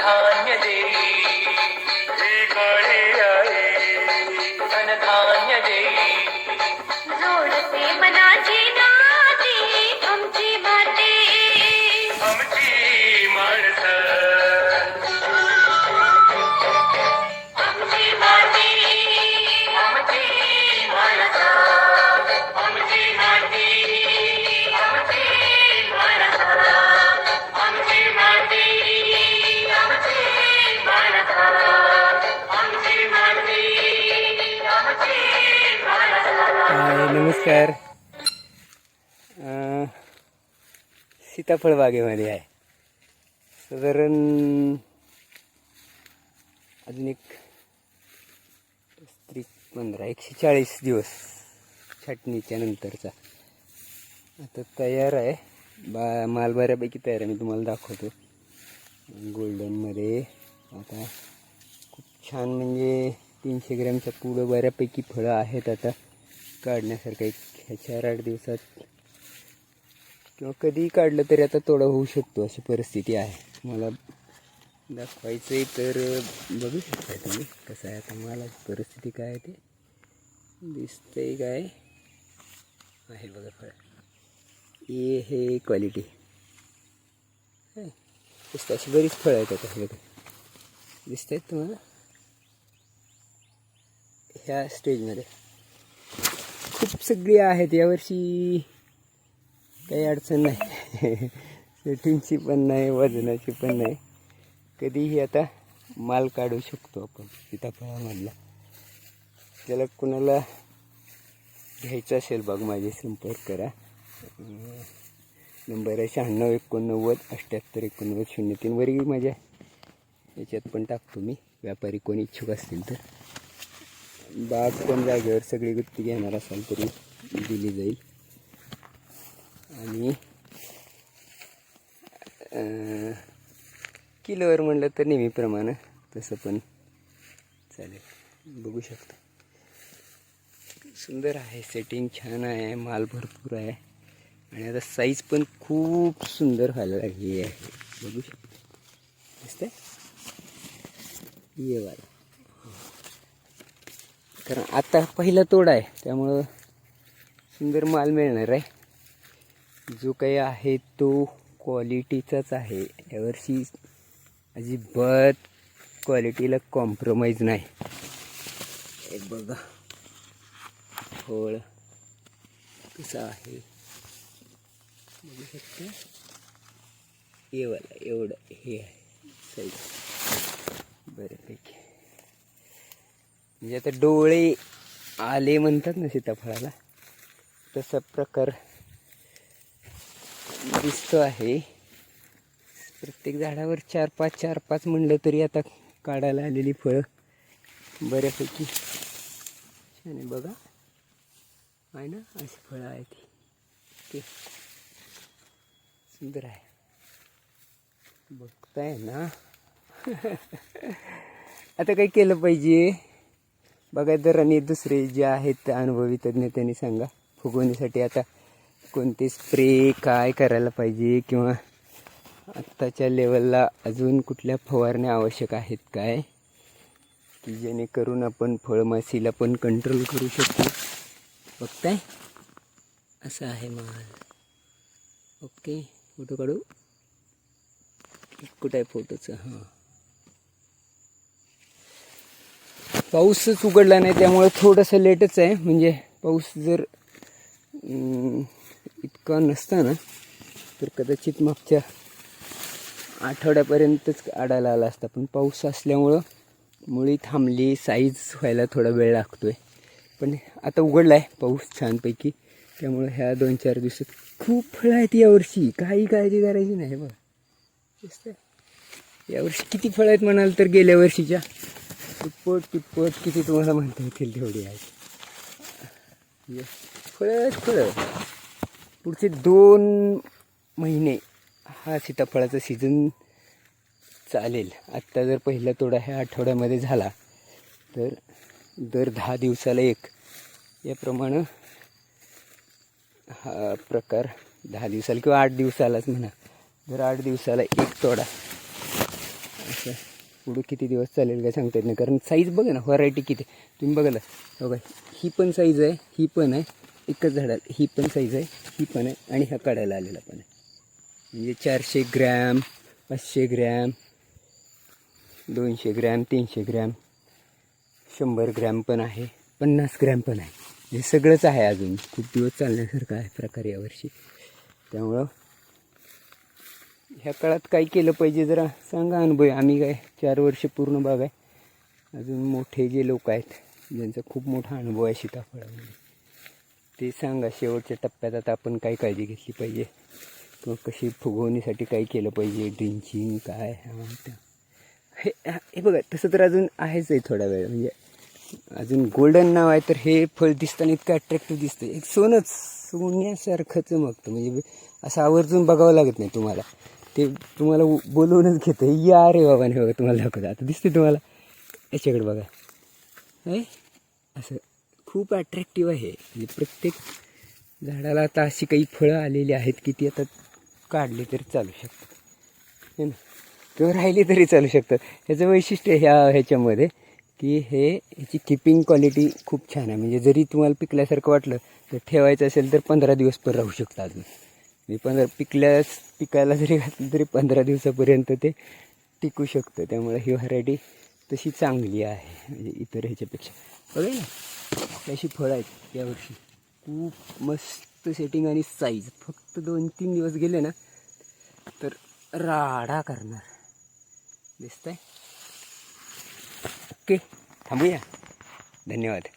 धनधान्य देई ही काळी आई धनधान्य देई जोडते मनाची नमस्कार. सीताफळ बागेमध्ये आहे. साधारण अजून एक त्री पंधरा एकशे चाळीस दिवस छाटणीच्या नंतरचा. आता तयार आहे. बा माल बऱ्यापैकी तयार आहे. मी तुम्हाला दाखवतो. गोल्डनमध्ये आता खूप छान म्हणजे तीनशे ग्रॅमच्या पुढं बऱ्यापैकी फळं आहेत आता. काढण्यासारखं एक ह्या चार आठ दिवसात किंवा कधीही काढलं तरी आता तोडा होऊ शकतो अशी परिस्थिती आहे. मला दाखवायचं आहे तर बघू शकता तुम्ही कसं आहे. आता मला परिस्थिती काय आहे ते? दिसतंय काय? आहे बघा फळ. ए हे क्वालिटी दिसतं अशी बरीच फळं आहेत आता हे बघा. दिसत आहेत तुम्हाला? ह्या स्टेजमध्ये खूप सगळी आहेत. यावर्षी काही अडचण नाही. सेटिंगची पण नाही वजनाची पण नाही. कधीही आता माल काढू शकतो आपण सीताफळामधला. त्याला कुणाला घ्यायचं असेल बघ माझे संपर्क करा. नंबर आहे शहाण्णव एकोणनव्वद अठ्ठ्याहत्तर एकोणनव्वद शून्य तीनवरही माझ्या याच्यात पण टाकतो मी. व्यापारी कोणी इच्छुक असतील तर. बाग पण जागेवर सगळी गुत्ती घेणार असाल तरी दिली जाईल. आणि किलोवर म्हणलं तर नेहमीप्रमाणे तसं पण चालेल. बघू शकता. सुंदर आहे सेटिंग छान आहे माल भरपूर आहे. आणि आता साईज पण खूप सुंदर व्हायला लागली आहे. बघू शकता. दिसतंय? ये वाला. कारण आता पहिला तोडा आहे त्यामुळं सुंदर माल मिळणार आहे. जो काही आहे तो क्वालिटीचाच आहे. यावर्षी अजिबात क्वालिटीला कॉम्प्रोमाइज नाही. बघा. फळ कसं आहे? बघू शकता? एवढं वाला एवढं. हे आहे. साईज बऱ्यापैकी म्हणजे आता डोळे आले म्हणतात ना सीताफळाला तसा प्रकार दिसतो आहे. प्रत्येक झाडावर चार पाच चार पाच म्हणलं तरी आता काढायला आलेली फळं बऱ्यापैकी छान आहे बघा. आहे ना? अशी फळं आहेत ते सुंदर आहे. बघताय ना. आता काय केलं पाहिजे? बघा जर आणि दुसरे जे आहेत अनुभवी तज्ज्ञ त्यांनी सांगा. फुगवणीसाठी आता कोणते स्प्रे काय करायला पाहिजे किंवा आत्ताच्या लेवलला अजून कुठल्या फवारण्या आवश्यक आहेत काय? की जेणेकरून आपण फळमाशीला पण कंट्रोल करू शकतो बघताय? असं आहे माल. ओके फोटो काढू. कुठं आहे फोटोचं हां. पाऊसच उघडला नाही त्यामुळे थोडंसं लेटच आहे. म्हणजे पाऊस जर इतका नसता ना तर कदाचित मागच्या आठवड्यापर्यंतच आडायला आला असता. पण पाऊस असल्यामुळं मुळी थांबली साईज व्हायला थोडा वेळ लागतो आहे पण आता उघडला आहे पाऊस छानपैकी. त्यामुळं ह्या दोन चार दिवसात खूप फळं आहेत यावर्षी काही काळजी करायची नाही बघा. यावर्षी किती फळं आहेत म्हणाल तर गेल्या वर्षीच्या? तिप्पट तिप्पट किती तुम्हाला म्हणता येतील तेवढी आहेत फळच फळं पुढचे दोन महिने हा सीताफळाचा सीझन चालेल. आत्ता जर पहिला तोडा ह्या आठवड्यामध्ये झाला तर दर दहा दिवसाला एक. याप्रमाणे हा प्रकार दहा दिवसाला किंवा आठ दिवसालाच म्हणा. दर आठ दिवसाला एक तोडा. पुढं किती दिवस चालेल काय सांगता येत नाही. कारण साईज बघा ना व्हरायटी किती. तुम्ही बघाला बघा हो ही पण साईज आहे ही पण आहे. एकच झाडाला ही पण साईज आहे ही पण आहे आणि ह्या काढायला आलेला पण आहे. म्हणजे चारशे ग्रॅम पाचशे ग्रॅम दोनशे ग्रॅम तीनशे ग्रॅम शंभर ग्रॅम पण आहे पन्नास ग्रॅम पण आहे. हे सगळंच आहे अजून. खूप दिवस चालण्यासारखं आहे प्रकार यावर्षी त्यामुळं ह्या काळात काय केलं पाहिजे जरा सांगा अनुभव आहे. आम्ही काय चार वर्ष पूर्ण बाग आहे. अजून मोठे जे लोक आहेत ज्यांचा खूप मोठा अनुभव आहे सीताफळामध्ये. ते सांगा शेवटच्या टप्प्यात आता आपण काय काळजी घेतली पाहिजे? किंवा कशी फुगवणीसाठी काय केलं पाहिजे? ड्रिंचिंग काय? त्या. हे हे बघा तसं तर अजून आहेच आहे थोडा वेळ. म्हणजे अजून गोल्डन नाव आहे तर हे फळ दिसताना इतकं अट्रॅक्टिव्ह दिसतं एक सोनंच सोन्यासारखं चमकतं म्हणजे असं आवर्जून बघावं लागत नाही तुम्हाला. ते तुम्हाला बोलवूनच घेतं. या रे बाबा हे बघा तुम्हाला दाखवतं. आता दिसते तुम्हाला. याच्याकडे बघा. आहे असं खूप अट्रॅक्टिव्ह आहे. म्हणजे प्रत्येक झाडाला आता अशी काही फळं आलेली आहेत की ती आता काढली तरी चालू शकतात. है ना? किंवा राहिली तरी चालू शकतात. ह्याचं वैशिष्ट्य ह्या ह्याच्यामध्ये की हे ह्याची किपिंग क्वालिटी खूप छान आहे. म्हणजे जरी तुम्हाला पिकल्यासारखं वाटलं तर ठेवायचं असेल तर पंधरा दिवस पण राहू शकतं अजून. मी पंधरा पिकल्यास पिकायला जरी घातलं तरी पंधरा दिवसापर्यंत ते टिकू शकतं. त्यामुळे ही व्हरायटी तशी चांगली आहे म्हणजे इतर ह्याच्यापेक्षा. बघा ना कशी फळं आहेत यावर्षी. खूप मस्त सेटिंग आणि साईज फक्त दोन तीन दिवस गेले ना तर राडा करणार. दिसतंय? ओके थांबूया. धन्यवाद.